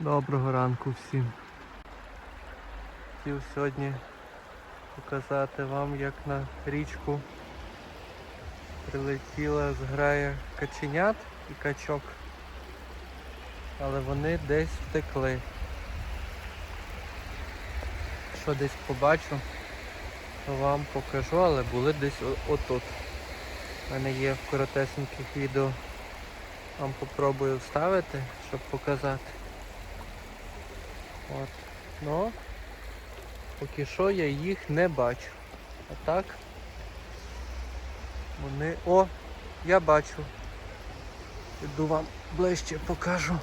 Доброго ранку всім. Хотів сьогодні показати вам, як на річку прилетіла зграя каченят і качок. Але вони десь втекли. Що десь побачу, то вам покажу, але були десь отут. У мене є в коротесеньких відео. Вам попробую вставити, щоб показати. От. Ну, поки що я їх не бачу. А так вони... О, я бачу. Іду вам ближче покажу.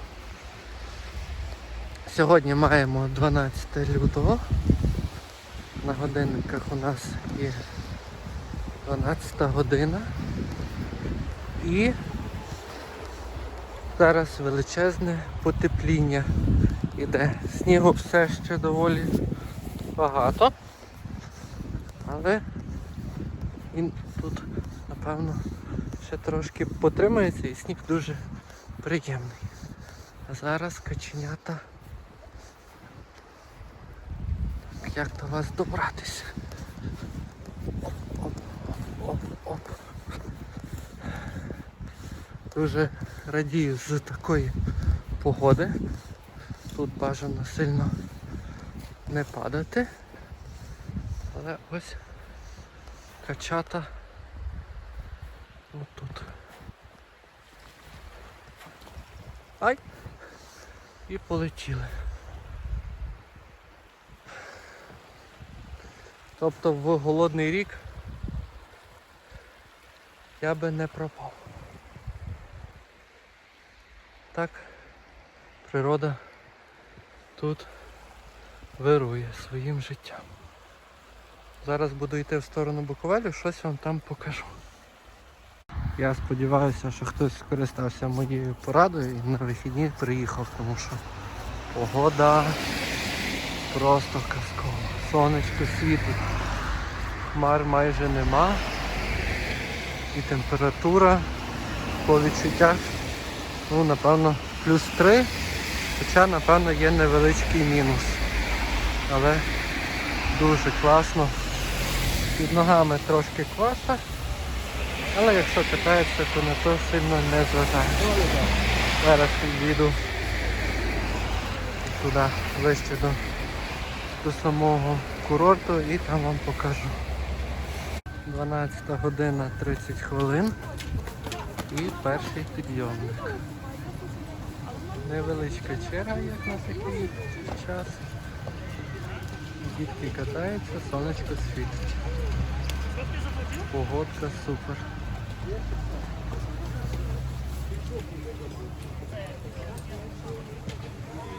Сьогодні маємо 12 лютого. На годинниках у нас є 12 година. І зараз величезне потепління іде. Снігу все ще доволі багато. Але він тут, напевно, ще трошки потримається і сніг дуже приємний. А зараз каченята. Так, Як до вас добратися? Оп, оп, оп, оп. Дуже радію з такої погоди. Тут бажано сильно не падати. Але ось качата отут. Ай! І полетіли. Тобто в голодний рік я би не пропав. Так, природа тут вирує своїм життям. Зараз буду йти в сторону Буковелю, щось вам там покажу. Я сподіваюся, що хтось скористався моєю порадою і на вихідні приїхав, тому що погода просто казкова. Сонечко світить, хмар майже нема. І температура по відчуттях, ну напевно, плюс 3. Хоча, напевно, є невеличкий мінус. Але дуже класно. Під ногами трошки кваса. Але якщо катається, то на то сильно не зважає. Зараз підійду туди ближче до, до самого курорту і там вам покажу. 12 година 30 хвилин і перший підйомник. Невеличка черга, як на такий час. Дітки катаються, сонечко світить. Погодка супер.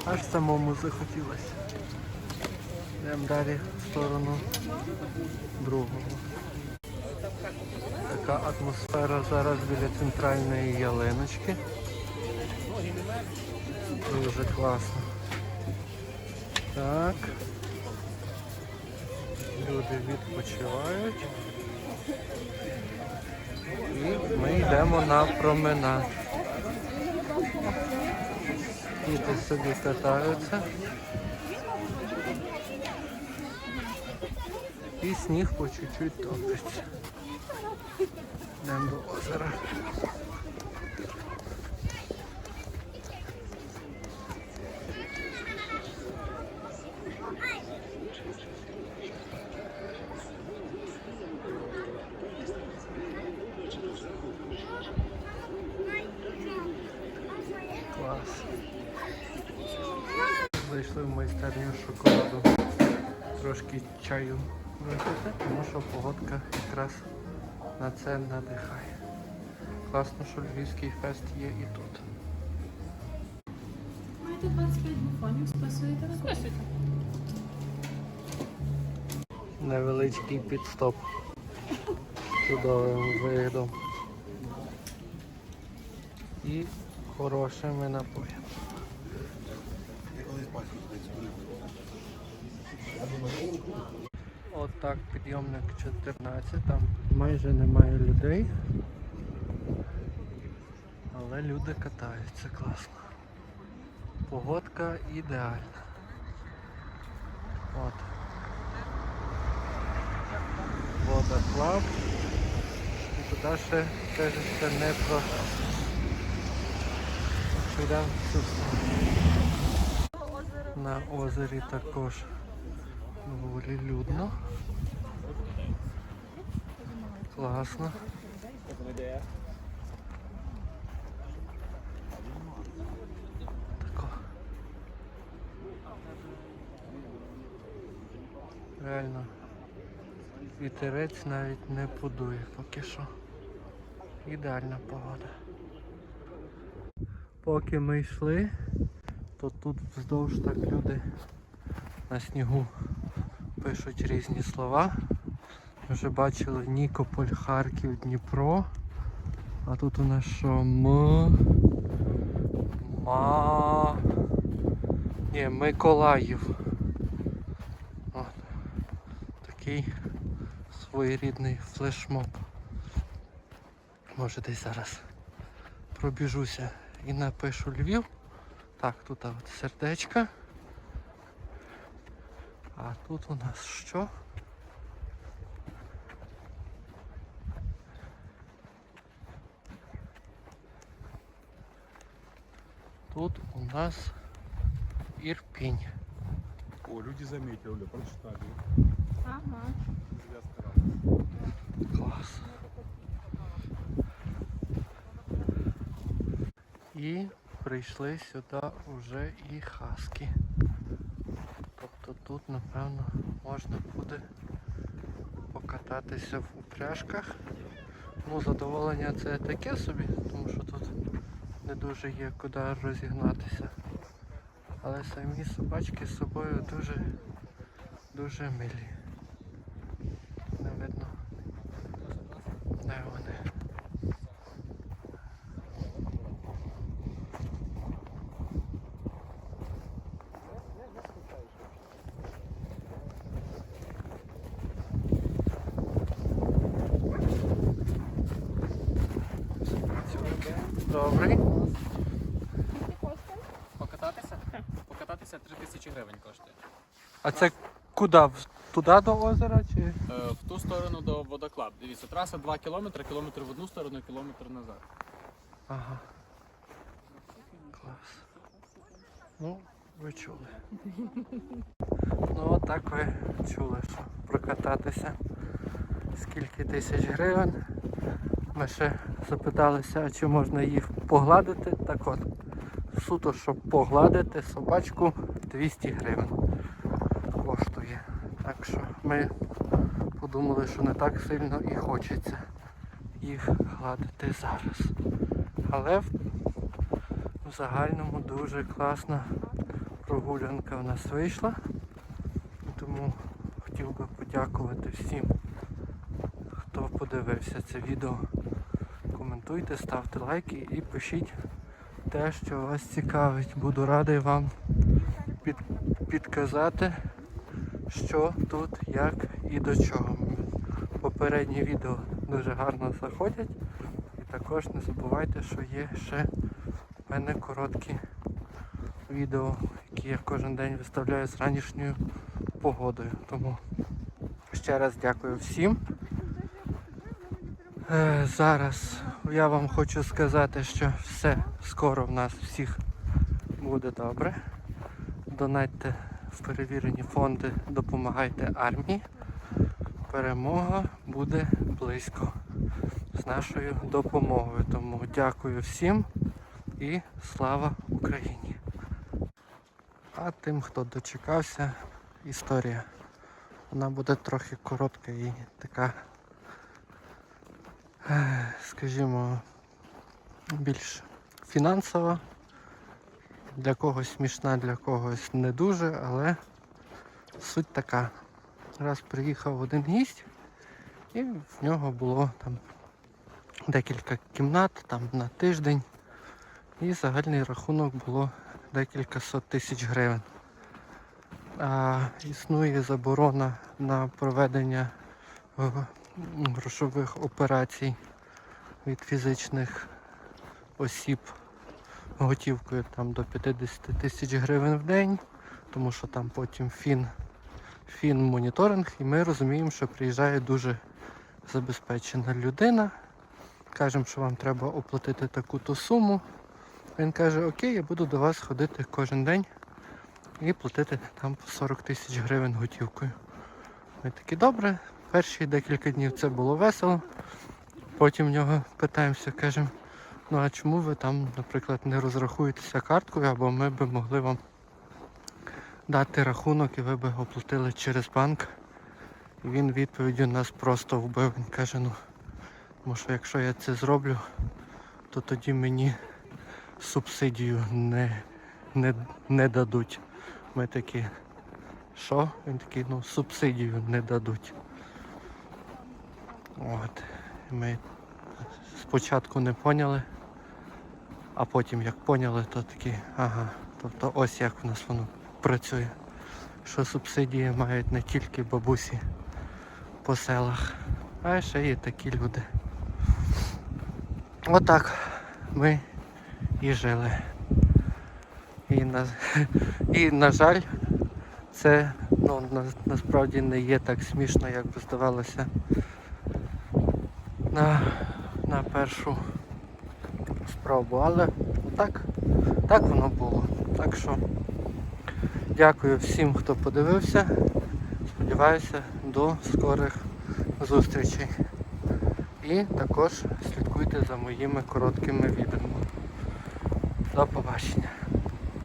Аж самому захотілося. Йдемо далі в сторону другого. Така атмосфера зараз біля центральної ялиночки. Дуже класно. Так. Люди відпочивають. І ми йдемо на променад. Діти собі катаються. І сніг по чуть-чуть топиться. Йдемо до озера. Клас. Зайшли в майстерню шоколаду. Трошки чаю випити, тому що погодка якраз на це надихає. Класно, що Львівський фест є і тут. Маєте 25 буфонів, списуєте на Списуйте. Невеличкий підстоп. Чудовим видом. І хорошими напоями. От так, підйомник 14, там майже немає людей. Але люди катаються класно. Погодка ідеальна. От. Клаб. І туди ще теж ще не сторону. На озері також доволі людно. Класно. Тако. Реально. Вітерець навіть не подує поки що. Ідеальна погода. Поки ми йшли, то тут вздовж так люди на снігу пишуть різні слова. Ми вже бачили Нікополь, Харків, Дніпро. А тут у нас що М. Ма. Ні, Миколаїв. От. Такий своєрідний флешмоб. Може десь зараз пробіжуся і напишу Львів. Так, тут от сердечка. А тут у нас що? Тут у нас Ірпінь. О, люди заметили, прочитали. Ага. І прийшли сюди вже і хаски. Тобто тут, напевно, можна буде покататися в упряжках. Ну, задоволення це таке собі, тому що тут не дуже є куди розігнатися. Але самі собачки з собою дуже дуже милі. Не видно. Де вони? Добрий. Покататися? Покататися 3 тисячі гривень коштує. А це куди? В- Туди до озера чи? Е, в ту сторону до водоклаб. Дивіться, траса 2 кілометри, кілометр в одну сторону, кілометр назад. Ага. Клас. Ну, ви чули. Ну так ви чули, що прокататися скільки тисяч гривень. Ми ще запиталися, чи можна їх погладити. Так от, суто, щоб погладити собачку 200 гривень коштує. Так що ми подумали, що не так сильно і хочеться їх гладити зараз. Але в, в загальному дуже класна прогулянка у нас вийшла. Тому хотів би подякувати всім, хто подивився це відео. Коментуйте, ставте лайки і пишіть те, що вас цікавить. Буду радий вам під, підказати, що тут, як і до чого. Попередні відео дуже гарно заходять. І також не забувайте, що є ще в мене короткі відео, які я кожен день виставляю з ранішньою погодою. Тому ще раз дякую всім. Е, Зараз я вам хочу сказати, що все скоро в нас всіх буде добре. Донатьте в перевірені фонди, допомагайте армії. Перемога буде близько з нашою допомогою. Тому дякую всім і слава Україні. А тим, хто дочекався, історія. Вона буде трохи коротка і така, скажімо, більш фінансова. Для когось смішна, для когось не дуже, але суть така. Раз приїхав один гість, і в нього було там декілька кімнат там на тиждень. І загальний рахунок було декілька сот тисяч гривень. А, існує заборона на проведення грошових операцій від фізичних осіб готівкою там до 50 тисяч гривень в день, тому що там потім фін, фін моніторинг, і ми розуміємо, що приїжджає дуже забезпечена людина. Кажемо, що вам треба оплатити таку-то суму. Він каже, окей, я буду до вас ходити кожен день і платити там по 40 тисяч гривень готівкою. Ми такі добре. Перші декілька днів це було весело. Потім в нього питаємося, кажемо, ну а чому ви там, наприклад, не розрахуєтеся карткою, або ми би могли вам дати рахунок і ви би оплатили через банк. І він відповіддю нас просто вбив. Він каже, ну, тому що якщо я це зроблю, то тоді мені субсидію не, не, не дадуть. Ми такі, що? Він такий, ну, субсидію не дадуть. От. Ми спочатку не поняли, а потім як поняли, то такі, ага, тобто ось як в нас воно працює. Що субсидії мають не тільки бабусі по селах, а ще є такі люди. Отак ми і жили. І на, і на жаль, це ну, на, насправді не є так смішно, як би здавалося на, на першу спробу. Але так, так воно було. Так що дякую всім, хто подивився. Сподіваюся, до скорих зустрічей. І також слідкуйте за моїми короткими відео. До побачення.